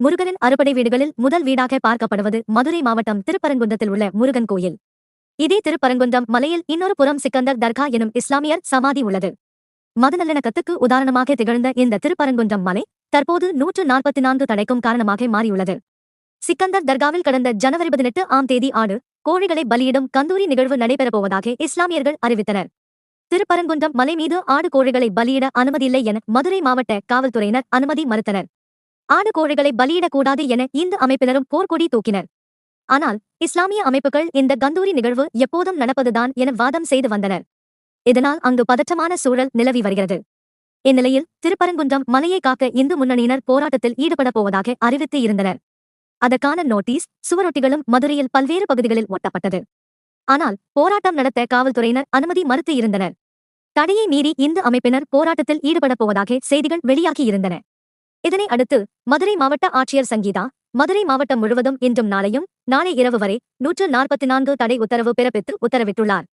முருகனின் அறுபடை வீடுகளில் முதல் வீடாக பார்க்கப்படுவது மதுரை மாவட்டம் திருப்பரங்குன்றத்தில் உள்ள முருகன் கோயில். இதே திருப்பரங்குன்றம் மலையில் இன்னொரு புறம் சிக்கந்தர் தர்கா எனும் இஸ்லாமியர் சமாதி உள்ளது. மதநல்லிணக்கத்துக்கு உதாரணமாக திகழ்ந்த இந்த திருப்பரங்குன்றம் மலை தற்போது நூற்று நாற்பத்தி நான்கு தடைக்கும் காரணமாக மாறியுள்ளது. சிக்கந்தர் தர்காவில் கடந்த ஜனவரி பதினெட்டு ஆம் தேதி ஆடு கோழிகளை பலியிடும் கந்தூரி நிகழ்வு நடைபெறப்போவதாக இஸ்லாமியர்கள் அறிவித்தனர். திருப்பரங்குன்றம் மலை மீது ஆடு கோழிகளை பலியிட அனுமதியில்லை என மதுரை மாவட்ட காவல்துறையினர் அனுமதி மறுத்தனர். ஆடு கோழிகளை பலியிடக்கூடாது என இந்து அமைப்பினரும் போர்க்கொடி தூக்கினர். ஆனால் இஸ்லாமிய அமைப்புகள் இந்த கந்தூரி நிகழ்வு எப்போதும் நடப்பதுதான் என வாதம் செய்து வந்தனர். இதனால் அங்கு பதற்றமான சூழல் நிலவி வருகிறது. இந்நிலையில் திருப்பரங்குன்றம் மலையை காக்க இந்து முன்னணியினர் போராட்டத்தில் ஈடுபடப் போவதாக அறிவித்து இருந்தனர். அதற்கான நோட்டீஸ் சுவரொட்டிகளும் மதுரையில் பல்வேறு பகுதிகளில் ஒட்டப்பட்டது. ஆனால் போராட்டம் நடத்த காவல்துறையினர் அனுமதி மறுத்து இருந்தனர். தடையை மீறி இந்து அமைப்பினர் போராட்டத்தில் ஈடுபடப் போவதாக செய்திகள் வெளியாகியிருந்தன இதனை அடுத்து மதுரை மாவட்ட ஆட்சியர் சங்கீதா மதுரை மாவட்டம் முழுவதும் இன்றும் நாளையும் நாளை இரவு வரை நூற்று நாற்பத்தி நான்கு தடை உத்தரவு பிறப்பித்து உத்தரவிட்டுள்ளார்.